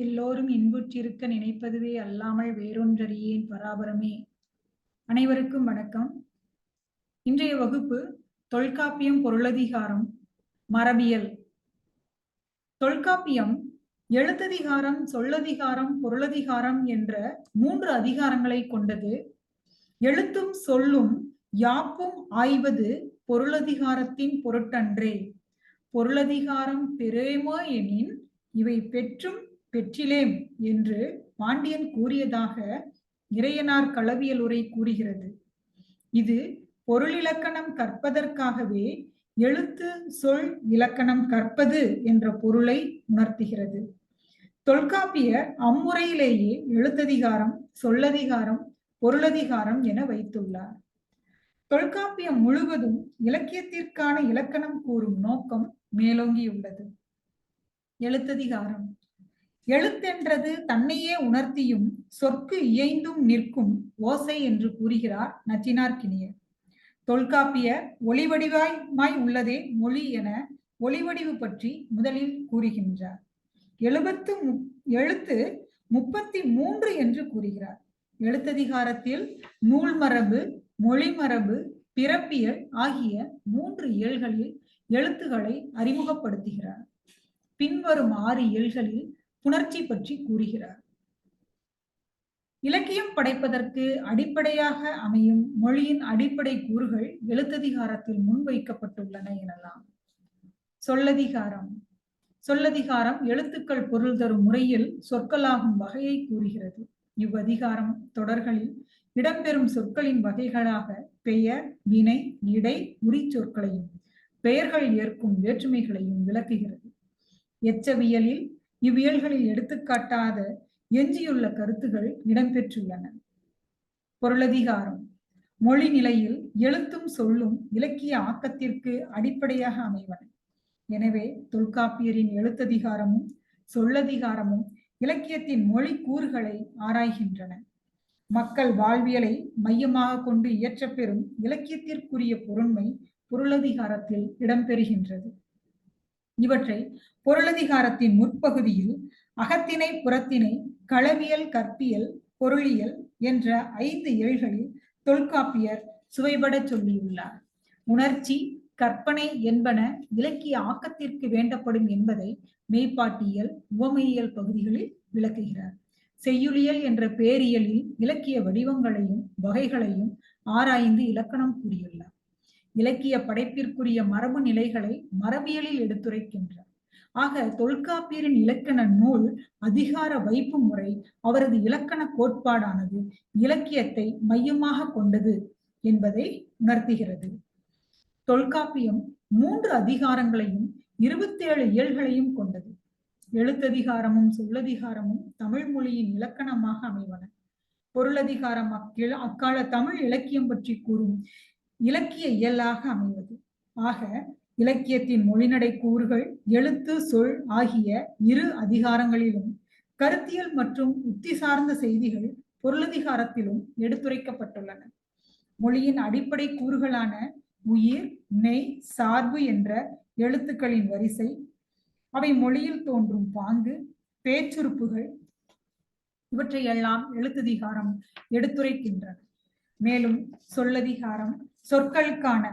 எல்லோரும் இன்புற்றிருக்க நினைப்பதுவே அல்லாமல் வேறொன்றறியேன் பராபரமே. அனைவருக்கும் வணக்கம். இன்றைய வகுப்பு தொல்காப்பியம் பொருளதிகாரம் மரபியல். தொல்காப்பியம் எழுத்ததிகாரம் சொல்லதிகாரம் பொருளதிகாரம் என்ற மூன்று அதிகாரங்களை கொண்டது. எழுத்தும் சொல்லும் யாப்பும் ஆய்வது பொருளதிகாரத்தின் பொருட்டன்றே. பொருளதிகாரம் பெறேமோ எனின் இவை பெற்றும் பெற்றிலேம் என்று பாண்டியன் கூறியதாக இறையனார் களவியல் உரை கூறுகிறது. இது பொருளிலக்கணம் கற்பதற்காகவே எழுத்து சொல் இலக்கணம் கற்பது என்ற பொருளை உணர்த்துகிறது. தொல்காப்பியர் அம்முறையிலேயே எழுத்ததிகாரம் சொல்லதிகாரம் பொருளதிகாரம் என வைத்துள்ளார். தொல்காப்பியம் முழுவதும் இலக்கியத்திற்கான இலக்கணம் கூறும் நோக்கம் மேலோங்கியுள்ளது. எழுத்ததிகாரம். எழுத்தென்றது தன்னையே உணர்த்தியும் சொற்கு இயைந்தும் நிற்கும் ஓசை என்று கூறுகிறார் நச்சினார்கினியர் தொல்காப்பியர் ஒளிவடிவாய்மாய் உள்ளதே மொழி என ஒளிவடிவு பற்றி முதலில் கூறுகின்றார். எழுபத்து எழுத்து முப்பத்தி மூன்று என்று கூறுகிறார். எழுத்ததிகாரத்தில் நூல் மரபு மொழிமரபு பிறப்பியல் ஆகிய மூன்று இயல்களில் எழுத்துக்களை அறிமுகப்படுத்துகிறார். பின்வரும் ஆறு இயல்களில் புணர்ச்சி பற்றி கூறுகிறார். இலக்கியம் படைப்பதற்கு அடிப்படையாக அமையும் மொழியின் அடிப்படை கூறுகள் எழுத்ததிகாரத்தில் முன்வைக்கப்பட்டுள்ளன எனலாம். சொல்லதிகாரம். சொல்லதிகாரம் எழுத்துக்கள் பொருள் தரும் முறையில் சொற்களாகும் வகையை கூறுகிறது. இவ்வதிகாரம் தொடர்களில் இடம்பெறும் சொற்களின் வகைகளாக பெயர் வினை இடை உரி சொற்களையும் பெயர்கள் ஏற்கும் வேற்றுமைகளையும் விளக்குகிறது. எச்சவியலில் இவ்வியல்களில் எடுத்துக்காட்டாத எஞ்சியுள்ள கருத்துகள் இடம்பெற்றுள்ளன. பொருளதிகாரம். மொழி நிலையில் எழுத்தும் சொல்லும் இலக்கிய ஆக்கத்திற்கு அடிப்படையாக அமைவன. எனவே தொல்காப்பியரின் எழுத்ததிகாரமும் சொல்லதிகாரமும் இலக்கியத்தின் மொழி கூறுகளை ஆராய்கின்றன. மக்கள் வாழ்வியலை மையமாக கொண்டு இயற்றப்பெறும் இலக்கியத்திற்குரிய பொருண்மை பொருளதிகாரத்தில் இடம்பெறுகின்றது. இவற்றை பொருளதிகாரத்தின் முற்பகுதியில் அகத்தினை புறத்தினை களவியல் கற்பியல் பொருளியல் என்ற ஐந்து இழைகளில் தொல்காப்பியர் சுவைபட சொல்லியுள்ளார். உணர்ச்சி கற்பனை என்பன இலக்கிய ஆக்கத்திற்கு வேண்டப்படும் என்பதை மெய்ப்பாட்டியல் உவமையியல் பகுதிகளில் விளக்குகிறார். செய்யுளியல் என்ற பேரியலில் இலக்கிய வடிவங்களையும் வகைகளையும் ஆராய்ந்து இலக்கணம் கூறியுள்ளார். இலக்கிய படைப்பிற்குரிய மரபு நிலைகளை மரபியலில் எடுத்துரைக்கின்றார். ஆக தொல்காப்பியரின் இலக்கண நூல் அதிகார வைப்பு முறை அவரது இலக்கண கோட்பாடானது இலக்கியத்தை மையமாக கொண்டது என்பதை உணர்த்துகிறது. தொல்காப்பியம் மூன்று அதிகாரங்களையும் இருபத்தேழு இயல்களையும் கொண்டது. எழுத்ததிகாரமும் சொல்லதிகாரமும் தமிழ் மொழியின் இலக்கணமாக அமைவன. பொருளதிகாரம் அக்கிழ அக்கால தமிழ் இலக்கியம் பற்றி கூறும் இலக்கிய இயலாக அமைவது ஆக இலக்கியத்தின் மொழிநடை கூறுகள் எழுத்து சொல் ஆகிய இரு அதிகாரங்களிலும் கருத்தியல் மற்றும் உத்தி சார்ந்த செய்திகள் பொருளதிகாரத்திலும் எடுத்துரைக்கப்பட்டுள்ளன. மொழியின் அடிப்படை கூறுகளான உயிர் நெய் சார்பு என்ற எழுத்துக்களின் வரிசை அவை மொழியில் தோன்றும் பாங்கு பேச்சுறுப்புகள் இவற்றையெல்லாம் எழுத்ததிகாரம் எடுத்துரைக்கின்றன. மேலும் சொல்லதிகாரம் சொற்களுக்கான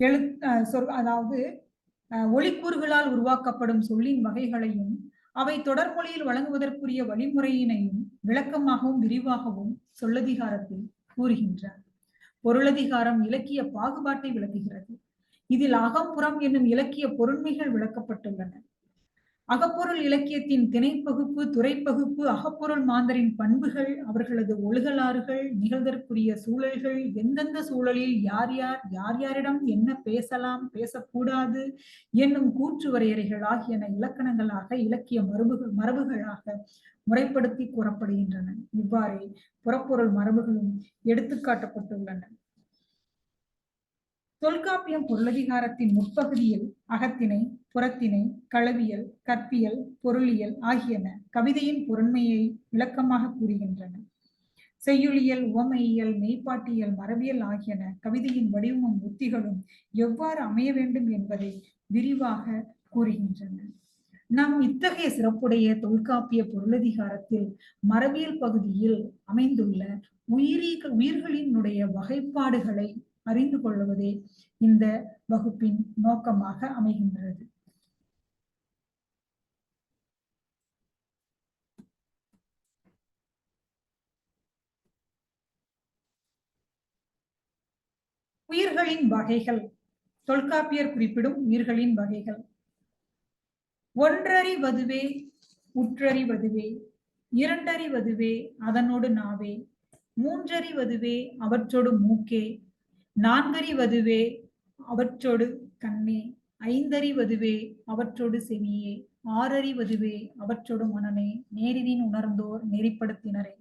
எழு சொற் அதாவது ஒளிக்கூறுகளால் உருவாக்கப்படும் சொல்லின் வகைகளையும் அவை தொடர்மொழியில் வழங்குவதற்குரிய வழிமுறையினையும் விளக்கமாகவும் விரிவாகவும் சொல்லதிகாரத்தில் கூறுகின்றார் பொருளதிகாரம் இலக்கிய பாகுபாட்டை விளக்குகிறது. இதில் அகம்புறம் என்னும் இலக்கிய பொருண்மைகள் விளக்கப்பட்டுள்ளன. அகப்பொருள் இலக்கியத்தின் திணைப்பகுப்பு துறைப்பகுப்பு அகப்பொருள் மாந்தரின் பண்புகள் அவர்களது ஒழுகலாறுகள் நிகழ்தற்குரிய சூழல்கள் எந்தெந்த சூழலில் யார் யார் யார் யாரிடம் என்ன பேசலாம் பேசக்கூடாது என்னும் கூற்று வரையறைகள் ஆகியன இலக்கணங்களாக இலக்கிய மரபுகள் மரபுகளாக முறைப்படுத்தி கூறப்படுகின்றன. இவ்வாறே புறப்பொருள் மரபுகளும் எடுத்துக்காட்டப்பட்டுள்ளன தொல்காப்பியம் பொருளதிகாரத்தின் முற்பகுதியில் அகத்தினை புறத்தினை களவியல் கற்பியல் பொருளியல் ஆகியன கவிதையின் பொருண்மையை விளக்கமாக கூறுகின்றன. செய்யுளியல் உவமையியல் மெய்ப்பாட்டியல் மரபியல் ஆகியன கவிதையின் வடிவமும் உத்திகளும் எவ்வாறு அமைய வேண்டும் என்பதை விரிவாக கூறுகின்றன. நம் இத்தகைய சிறப்புடைய தொல்காப்பிய பொருளதிகாரத்தில் மரபியல் பகுதியில் அமைந்துள்ள உயிரி உயிர்களினுடைய வகைப்பாடுகளை அறிந்து கொள்வதே இந்த வகுப்பின் நோக்கமாக அமைகின்றது. உயிர்களின் வகைகள். தொல்காப்பியர் குறிப்பிடும் உயிர்களின் வகைகள். ஒன்றறிவதுவே உற்றறிவதுவே இரண்டறிவதுவே அதனோடு நாவே மூன்றறிவதுவே அவற்றோடு மூக்கே நான்கறிவதுவே அவற்றோடு கண்ணே ஐந்தறிவதுவே அவற்றோடு செவியே ஆறறிவதுவே அவற்றோடு மனமே நேரிதின் உணர்ந்தோர் நெறிப்படுத்தினரே.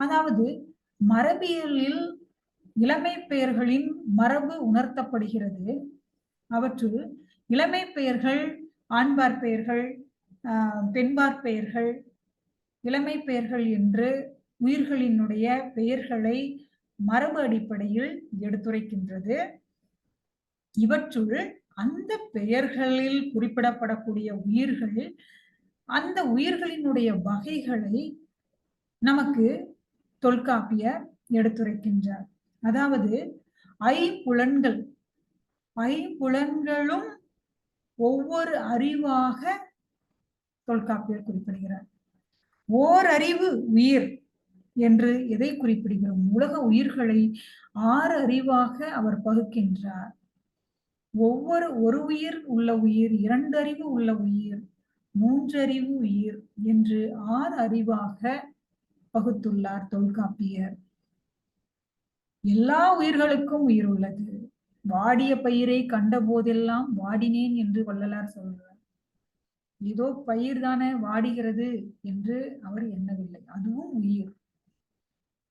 அதாவது மரபியலில் இளமை பெயர்களின் மரபு உணர்த்தப்படுகிறது. அவற்றுள் இளமை பெயர்கள் ஆண்பார் பெயர்கள் பெண்பார் பெயர்கள் இளமை பெயர்கள் என்று உயிர்களினுடைய பெயர்களை மரபு அடிப்படையில் எடுத்துரைக்கின்றது. இவற்றுள் அந்த பெயர்களில் குறிப்பிடப்படக்கூடிய உயிர்கள் அந்த உயிர்களினுடைய வகைகளை நமக்கு தொல்காப்பியர் எடுத்துரைக்கின்றார். அதாவது ஐம்புலன்கள் ஐம்புலன்களும் ஒவ்வொரு அறிவாக தொல்காப்பியர் குறிப்பிடுகிறார். ஓர் அறிவு உயிர் என்று எதை குறிப்பிடுகிறோம்? உலக உயிர்களை ஆறு அறிவாக அவர் பகுக்கின்றார். ஒவ்வொரு ஒரு உயிர் உள்ள உயிர் இரண்டு அறிவு உள்ள உயிர் மூன்றறிவு உயிர் என்று ஆறு அறிவாக பகுத்துள்ளார் தொல்காப்பியர். எல்லா உயிர்களுக்கும் உயிர் உள்ளது. வாடிய பயிரை கண்ட போதெல்லாம் வாடினேன் என்று வள்ளலார் சொல்றார் ஏதோ பயிர் தானே வாடுகிறது என்று அவர் எண்ணவில்லை. அதுவும் உயிர்.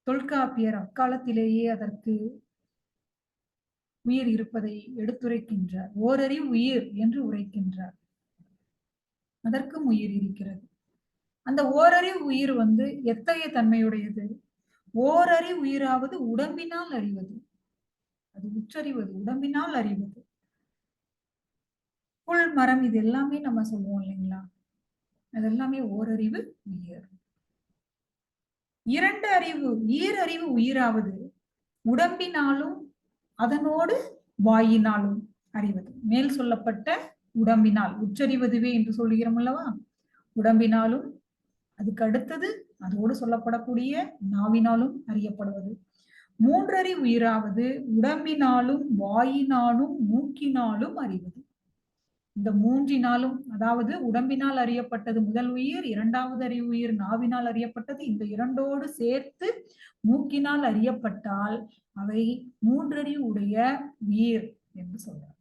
தொல்காப்பியர் அக்காலத்திலேயே அதற்கு உயிர் இருப்பதை எடுத்துரைக்கின்றார். ஓரறிவு உயிர் என்று உரைக்கின்றார். அதற்கும் உயிர் இருக்கிறது. அந்த ஓரறிவு உயிர் வந்து எத்தகைய தன்மையுடையது? ஓரறி உயிராவது உடம்பினால் அறிவது. அது உச்சறிவது உடம்பினால் அறிவது. புல் மரம் இது எல்லாமே நம்ம சொல்லுவோம் இல்லைங்களா? அதெல்லாமே ஓரறிவு உயிர். இரண்டு அறிவு ஈரறிவு உயிராவது உடம்பினாலும் அதனோடு வாயினாலும் அறிவது. மேல் சொல்லப்பட்ட உடம்பினால் உச்சரிவதுவே என்று சொல்லுகிறோம் அல்லவா? உடம்பினாலும் அதுக்கு அடுத்தது அதோடு சொல்லப்படக்கூடிய நாவினாலும் அறியப்படுவது. மூன்றறி உயிராவது உடம்பினாலும் வாயினாலும் மூக்கினாலும் அறிவது. இந்த மூன்றினாலும் அதாவது உடம்பினால் அறியப்பட்டது முதல் உயிர் இரண்டாவது அறிவு உயிர் நாவினால் அறியப்பட்டது இந்த இரண்டோடு சேர்த்து மூக்கினால் அறியப்பட்டால் அவை மூன்றறிவு உடைய உயிர் என்று சொல்றார்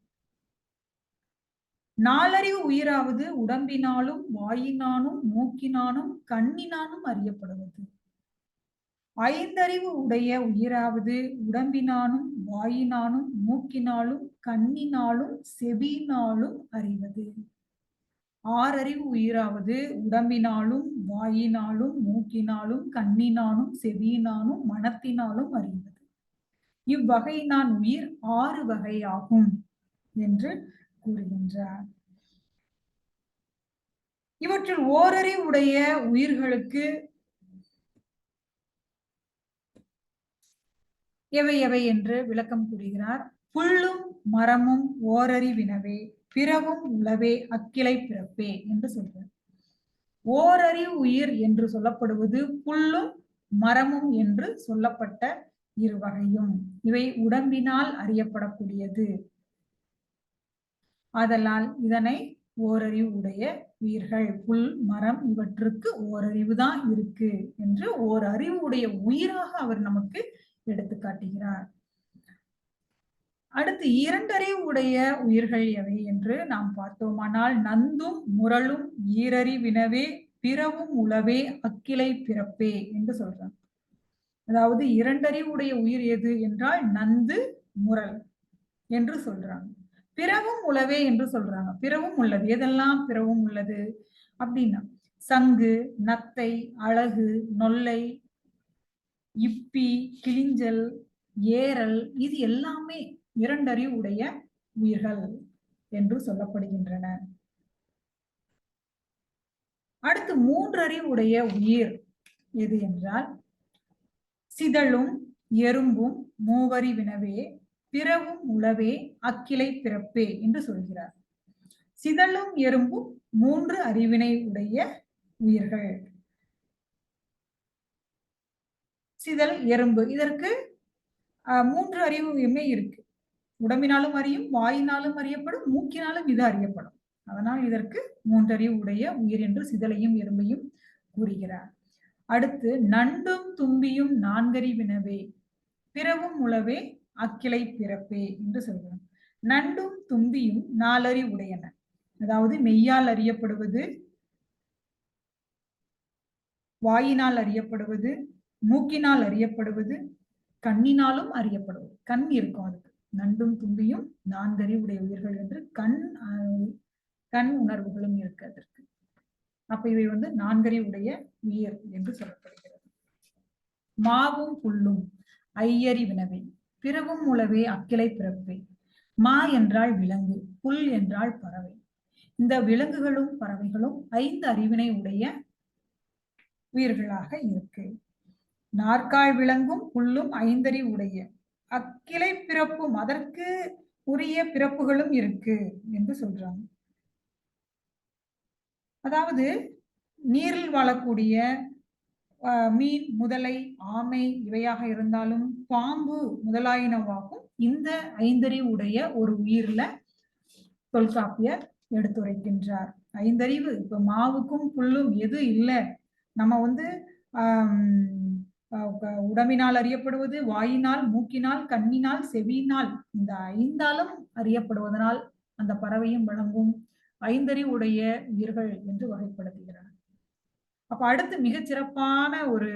நாலறிவு உயிராவது உடம்பினாலும் வாயினாலும் மூக்கினாலும் கண்ணினாலும் அறியப்படுவது. ஐந்தறிவு உடைய உயிராவது உடம்பினாலும் வாயினாலும் மூக்கினாலும் கண்ணினாலும் செவியினாலும் அறிவது. ஆறறிவு உயிராவது உடம்பினாலும் வாயினாலும் மூக்கினாலும் கண்ணினாலும் செவியினாலும் மனத்தினாலும் அறிவது. இவ்வகை நான் உயிர் ஆறு வகையாகும் என்று கூறுகின்றார். இவற்றில் ஓரறிவுடைய உயிர்களுக்கு எவை எவை என்று விளக்கம் கூறுகிறார். புல்லும் மரமும் ஓரறிவினவே பிறவும் உளவே அக்கிளை பிறப்பே என்று சொல்றார். ஓரறி உயிர் என்று சொல்லப்படுவது புல்லும் மரமும் என்று சொல்லப்பட்ட இருவகையும். இவை உடம்பினால் அறியப்படக்கூடியது. ஆதலால் இதனை ஓரறிவு உடைய உயிர்கள். புல் மரம் இவற்றுக்கு ஓரறிவு தான் இருக்கு என்று ஓர் அறிவு உடைய உயிராக அவர் நமக்கு எடுத்து காட்டுகிறார். அடுத்து இரண்டறிவு உடைய உயிர்கள் எவை என்று நாம் பார்த்தோமானால் நந்தும் முரளும் ஈரறிவினவே பிறவும் உளவே அக்கிளை பிறப்பே என்று சொல்றாங்க. அதாவது இரண்டறிவுடைய உயிர் எது என்றால் நந்து முரல் என்று சொல்றாங்க. பிறவும் உளவே என்று சொல்றாங்க. பிறவும் உள்ளது. எதெல்லாம் பிறவும் உள்ளது? அப்படின்னா சங்கு நத்தை அழகு நொல்லை இப்பி கிளிஞ்சல் ஏரல் இது எல்லாமே இரண்டறிவு உடைய உயிர்கள் என்று சொல்லப்படுகின்றன. அடுத்து மூன்று அறிவுடைய உயிர் எது என்றால் சிதழும் எறும்பும் மூவரி வினவே பிறவும் உளவே அக்கிளை பிறப்பே என்று சொல்கிறார். சிதழும் எறும்பும் மூன்று அறிவினை உடைய உயிர்கள். சிதல் எறும்பு இதற்கு மூன்று அறிவுமே இருக்கு. உடம்பினாலும் அறியும் வாயினாலும் அறியப்படும் மூக்கினாலும் இது அறியப்படும். அதனால் இதற்கு மூன்றறிவு உடைய உயிர் என்று சிதலையும் எறும்பையும் கூறுகிறார். அடுத்து நண்டும் தும்பியும் நான்கறிவினவே. பிறவும் உளவே அக்கிளை பிறப்பே என்று சொல்கிறோம் நண்டும் தும்பியும் நாலறி உடையன. அதாவது மெய்யால் அறியப்படுவது வாயினால் அறியப்படுவது மூக்கினால் அறியப்படுவது கண்ணினாலும் அறியப்படுவது. கண் இருக்கும் அதுக்கு. நண்டும் தும்பியும் நான்கறி உடைய உயிர்கள் என்று கண் கண் உணர்வுகளும் இருக்கு அதற்கு. அப்ப இவை வந்து நான்கறி உடைய உயிர் என்று சொல்லப்படுகிறது. மாவும் புல்லும் ஐயறி வினவை. பிறவும் உளவே அக்கிளை பிறப்பே. மா என்றால் விலங்கு புல் என்றால் பறவை. இந்த விலங்குகளும் பறவைகளும் ஐந்து அறிவினை உடைய உயிர்களாக இருக்கு. நாற்கால் விலங்கும் புல்லும் ஐந்தறி உடைய. அக்கிளை பிறப்பும் அதற்கு உரிய பிறப்புகளும் இருக்கு என்று சொல்றாங்க. அதாவது நீரில் வாழக்கூடிய மீன் முதலை ஆமை இவையாக இருந்தாலும் பாம்பு முதலாயினவாகும் இந்த ஐந்தறிவு உடைய ஒரு உயிர்ல தொல்காப்பியர் எடுத்துரைக்கின்றார். ஐந்தறிவு இப்ப மாவுக்கும் புல்லும் எது இல்லை? நம்ம வந்து உடம்பினால் அறியப்படுவது வாயினால் மூக்கினால் கண்ணினால் செவியினால் இந்த ஐந்தாலும் அறியப்படுவதனால் அந்த பறவையும் வழங்கும் ஐந்தறிவுடைய உயிர்கள் என்று வகைப்படுத்துகிறார். அப்ப அடுத்து மிகச் சிறப்பான ஒரு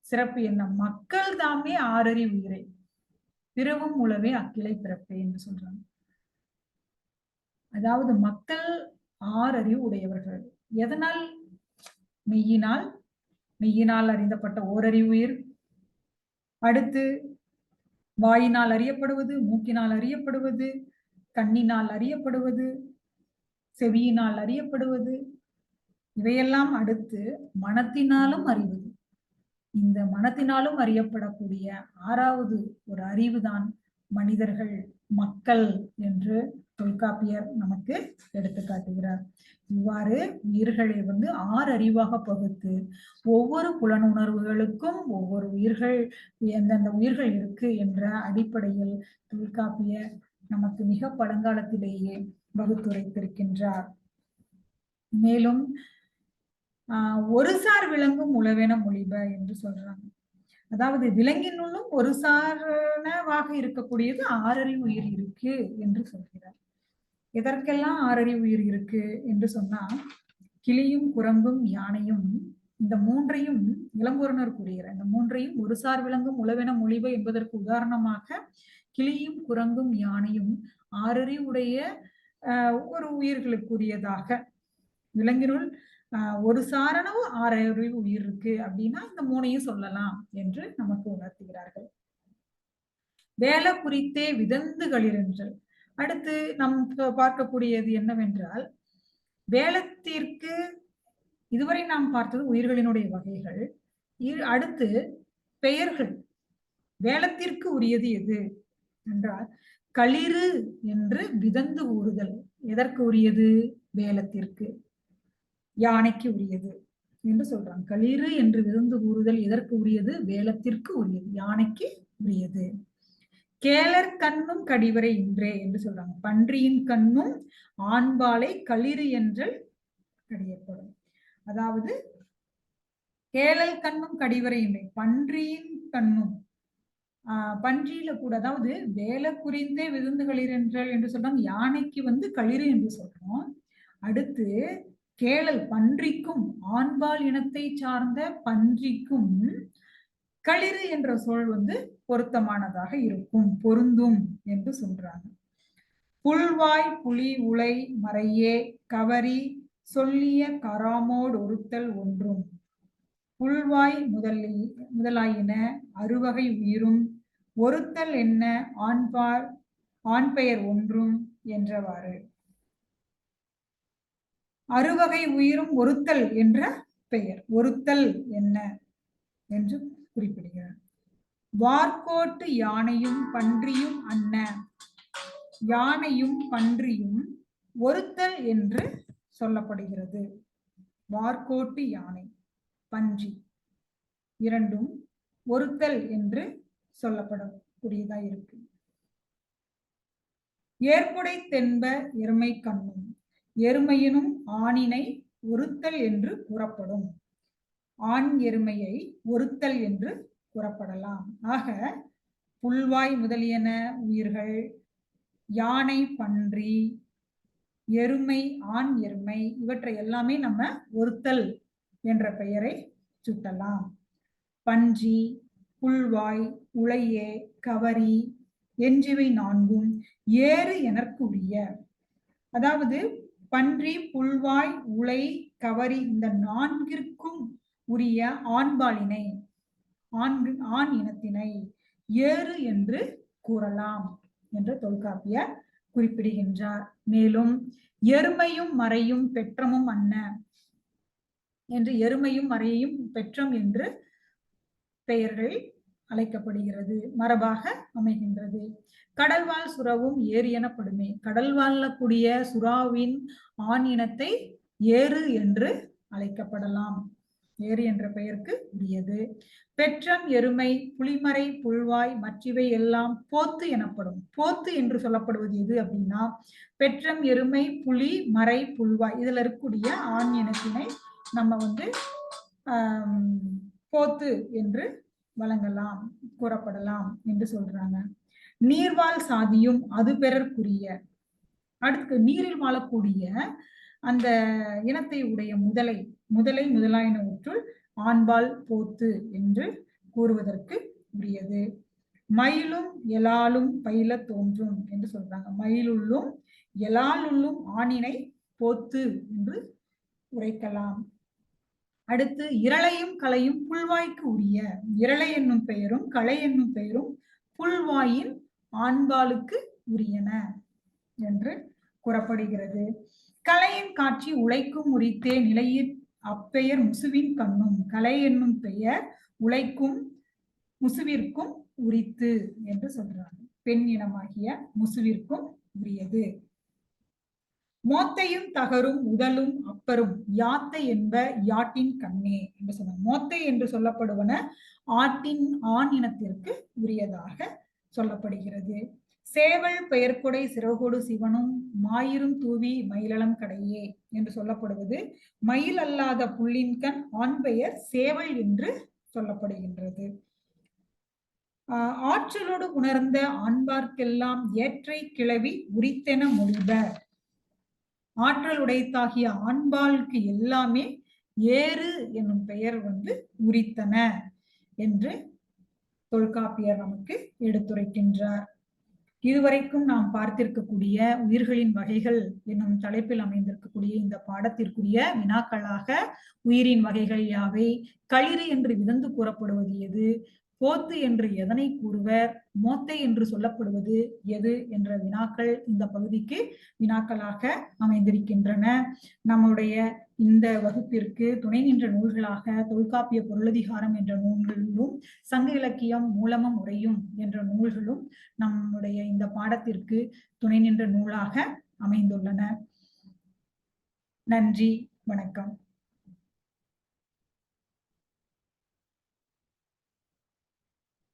சிறப்பு என்ன? மக்கள் தாமே ஆறறி உயிரை பிறவும் உளவே அக்கிளை பிறப்பே என்று சொல்றாங்க. அதாவது மக்கள் ஆறறிவு உடையவர்கள். எதனால்? மெய்யினால் மெய்யினால் அறிந்தப்பட்ட ஓரறிவு உயிர். அடுத்து வாயினால் அறியப்படுவது மூக்கினால் அறியப்படுவது கண்ணினால் அறியப்படுவது செவியினால் அறியப்படுவது இவையெல்லாம் அடுத்து மனத்தினாலும் அறிவது. இந்த மனத்தினாலும் அறியப்படக்கூடிய ஆறாவது ஒரு அறிவுதான் மனிதர்கள் மக்கள் என்று தொல்காப்பியர் நமக்கு எடுத்து காட்டுகிறார். இவ்வாறு உயிர்களை வந்து ஆறு அறிவாக பகுத்து ஒவ்வொரு புலனுணர்வுகளுக்கும் ஒவ்வொரு உயிர்கள் எந்தெந்த உயிர்கள் இருக்கு என்ற அடிப்படையில் தொல்காப்பியர் நமக்கு மிக பழங்காலத்திலேயே வகுத்துரைத்திருக்கின்றார். மேலும் ஒரு சார் விலங்கும் உளவென மொழிப என்று சொல்றாங்க. அதாவது விலங்கினுள்ளும் ஒரு சாரணவாக இருக்கக்கூடியது ஆறறிவு உயிர் இருக்கு என்று சொல்கிறார். எதற்கெல்லாம் ஆறறிவு உயிர் இருக்கு என்று சொன்னா கிளியும் குரங்கும் யானையும் இந்த மூன்றையும் இளம்பொருணர் கூறுகிறார். இந்த மூன்றையும் ஒரு சார் விலங்கும் உளவென மொழிவு என்பதற்கு உதாரணமாக கிளியும் குரங்கும் யானையும் ஆறறிவுடைய ஒரு உயிர்களுக்குரியதாக. விலங்கினுள் ஒரு சாரணவு ஆறறிவு உயிர் இருக்கு அப்படின்னா இந்த மூணையும் சொல்லலாம் என்று நமக்கு உணர்த்துகிறார்கள். வேலை குறித்தே விதந்துகளிர் என்று அடுத்து நம் பார்க்கக்கூடியது என்னவென்றால் வேலத்திற்கு இதுவரை நாம் பார்த்தது உயிர்களினுடைய வகைகள். அடுத்து பெயர்கள். வேலத்திற்கு உரியது எது? என்றால் களிறு என்று விதந்து கூறுதல். எதற்கு உரியது? வேலத்திற்கு. யானைக்கு உரியது என்று சொல்றாங்க. களிறு என்று விருந்து கூறுதல் எதற்கு உரியது? வேலத்திற்கு உரியது யானைக்கு உரியது. கேளர் கண்ணும் கடிவரை இன்றே என்று சொல்றாங்க. பன்றியின் கண்ணும் ஆண்பாலை களிறு என்று கடியப்படும். அதாவது கேளல் கண்ணும் கடிவரை இன்றை பன்றியின் கண்ணும் ஆஹ் பன்றியில கூட அதாவது வேலை குறிந்தே விருந்து என்றால் என்று சொல்றாங்க. யானைக்கு வந்து களிறு என்று சொல்றோம். அடுத்து கேளல் பன்றிக்கும் ஆண்பால் இனத்தை சார்ந்த பன்றிக்கும் களிறு என்ற சொல் வந்து பொருத்தமானதாக இருக்கும். பொருந்தும் என்று சொல்றாங்க. புல்வாய் புலி உலை மறையே கவரி சொல்லிய கராமோடு ஒருத்தல் ஒன்றும். புல்வாய் முதலி முதலாயின அறுவகை உயிரும் ஒருத்தல் என்ன ஆண்பார் ஆண் பெயர் ஒன்றும் என்றவாறு. அறுவகை உயிரும் ஒருத்தல் என்ற பெயர். ஒருத்தல் என்ன என்று குறிப்பிடுகிறார். வார்கோட்டு யானையும் பன்றியும் அன்ன. யானையும் பன்றியும் ஒருத்தல் என்று சொல்லப்படுகிறது. வார்கோட்டு யானை பன்றி. இரண்டும் ஒருத்தல் என்று சொல்லப்படக்கூடியதா இருக்கு. ஏற்புடை தென்ப எருமை கண்ணும் எருமையினும் ஆணினை ஒருத்தல் என்று கூறப்படும். ஆண் எருமையை ஒருத்தல் என்று கூறப்படலாம். ஆக புல்வாய் முதலியன உயிர்கள் யானை பன்றி எருமை ஆண் எருமை இவற்றை எல்லாமே நம்ம ஒருத்தல் என்ற பெயரை சுட்டலாம். பன்றி புல்வாய் உளையே கவரி என்றிவை நான்கும் ஏறு எனக்குரிய அதாவது பன்றி புல்வாய் உலை கவரி இந்த நான்கிற்கும் உரிய ஆண்பாலினை ஆண் ஆண் இனத்தினை ஏறு என்று கூறலாம் என்று தொல்காப்பியர் குறிப்பிடுகின்றார். மேலும் எருமையும் மறையும் பெற்றமும் அன்ன என்று எருமையும் மறையும் பெற்றம் என்று பெயர்கள் அழைக்கப்படுகிறது மரபாக அமைகின்றது. கடல்வாழ் சுறாவும் ஏறு எனப்படுமே. கடல் வாழக்கூடிய சுறாவின் ஆண் இனத்தை ஏறு என்று அழைக்கப்படலாம். ஏறு என்ற பெயருக்கு உரியது. பெற்றம் எருமை புலிமறை புல்வாய் மற்றவை எல்லாம் போத்து எனப்படும். போத்து என்று சொல்லப்படுவது எது அப்படின்னா பெற்றம் எருமை புலி மறை புல்வாய் இதுல இருக்கக்கூடிய ஆண் இனத்தினை நம்ம வந்து போத்து என்று வழங்கலாம் கூறப்படலாம் என்று சொல்றாங்க. நீர்வாழ் சாதியும் அது பெறற்குரிய அடுத்து நீரில் வாழக்கூடிய அந்த இனத்தை உடைய முதலை முதலை முதலாயினவற்றுள் ஆண்பால் போத்து என்று கூறுவதற்கு உரியது. மயிலும் எலாலும் பயில தோன்றும் என்று சொல்றாங்க. மயிலுள்ளும் எலாலுள்ளும் ஆணினை போத்து என்று உரைக்கலாம். அடுத்து இரளையும் கலையும் புல்வாய்க்கு உரிய. இரளை என்னும் பெயரும் களை என்னும் பெயரும் புல்வாயின் ஆண்பாலுக்கு உரியன என்று கூறப்படுகிறது. கலையின் காட்சி உழைக்கும் உரித்தே நிலையில் அப்பெயர் முசுவின் கண்ணும். கலை என்னும் பெயர் உழைக்கும் முசுவிற்கும் உரித்து என்று சொல்றாங்க. பெண் இனமாகிய முசுவிற்கும் உரியது. மோத்தையும் தகரும் உடலும் அப்பரும். யாத்தை என்ப யாட்டின் கண்ணே என்று சொன்ன மோத்தை என்று சொல்லப்படுவன ஆட்டின் ஆண் இனத்திற்கு உரியதாக சொல்லப்படுகிறது. சேவல் பெயர்கொடை சிறகோடு சிவனும் மாயிரும் தூவி மயிலளம் கடையே என்று சொல்லப்படுவது. மயில் அல்லாத புள்ளின்கண் ஆண் பெயர் சேவல் என்று சொல்லப்படுகின்றது. ஆற்றலோடு உணர்ந்த ஆண்பார்க்கெல்லாம் ஏற்றை கிளவி உரித்தென மொழிப ஆற்றல் உடைத்தாகிய ஆண்பாளுக்கு எல்லாமே ஏறு என்னும் பெயர் வந்து உரித்தன என்று தொல்காப்பியர் நமக்கு எடுத்துரைக்கின்றார். இதுவரைக்கும் நாம் பார்த்திருக்கக்கூடிய உயிர்களின் வகைகள் என்னும் தலைப்பில் அமைந்திருக்கக்கூடிய இந்த பாடத்திற்குரிய வினாக்களாக உயிரின் வகைகள் யாவை? களிறு என்று விதந்து கூறப்படுவது எது? போத்து என்று எதனை கூறுவர்? மோத்தை என்று சொல்லப்படுவது எது என்ற வினாக்கள் இந்த பகுதிக்கு வினாக்களாக அமைந்திருக்கின்றன. நம்முடைய இந்த வகுப்பிற்கு துணை நின்ற நூல்களாக தொல்காப்பிய பொருளதிகாரம் என்ற நூல்களிலும் சங்க இலக்கியம் மூலமும் உரையும் என்ற நூல்களும் நம்முடைய இந்த பாடத்திற்கு துணை நின்ற நூலாக அமைந்துள்ளன. நன்றி வணக்கம்.